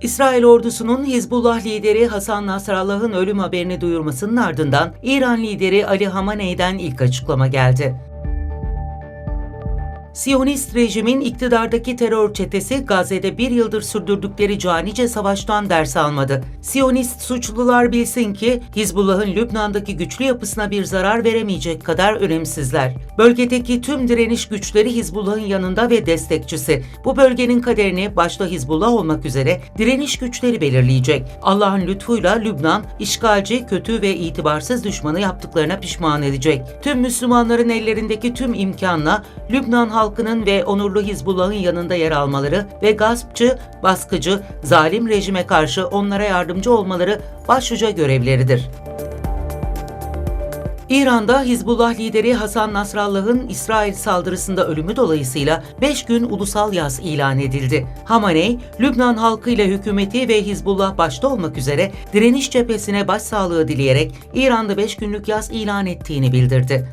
İsrail ordusunun Hizbullah lideri Hasan Nasrallah'ın ölüm haberini duyurmasının ardından İran lideri Ali Hamaney'den ilk açıklama geldi. Siyonist rejimin iktidardaki terör çetesi Gazze'de bir yıldır sürdürdükleri canice savaştan ders almadı. Siyonist suçlular bilsin ki Hizbullah'ın Lübnan'daki güçlü yapısına bir zarar veremeyecek kadar önemsizler. Bölgedeki tüm direniş güçleri Hizbullah'ın yanında ve destekçisi. Bu bölgenin kaderini başta Hizbullah olmak üzere direniş güçleri belirleyecek. Allah'ın lütfuyla Lübnan işgalci, kötü ve itibarsız düşmanı yaptıklarına pişman edecek. Tüm Müslümanların ellerindeki tüm imkanla Lübnan halkının ve onurlu Hizbullah'ın yanında yer almaları ve gaspçı, baskıcı, zalim rejime karşı onlara yardımcı olmaları başlıca görevleridir. İran'da Hizbullah lideri Hasan Nasrallah'ın İsrail saldırısında ölümü dolayısıyla 5 gün ulusal yaz ilan edildi. Hamaney, Lübnan halkı ile hükümeti ve Hizbullah başta olmak üzere direniş cephesine başsağlığı dileyerek İran'da 5 günlük yaz ilan ettiğini bildirdi.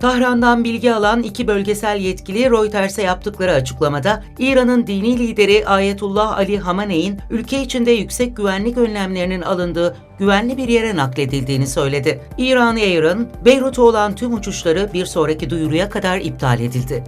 Tahran'dan bilgi alan iki bölgesel yetkili Reuters'e yaptıkları açıklamada İran'ın dini lideri Ayetullah Ali Hamaney'in ülke içinde yüksek güvenlik önlemlerinin alındığı güvenli bir yere nakledildiğini söyledi. İran Air'ın Beyrut'a olan tüm uçuşları bir sonraki duyuruya kadar iptal edildi.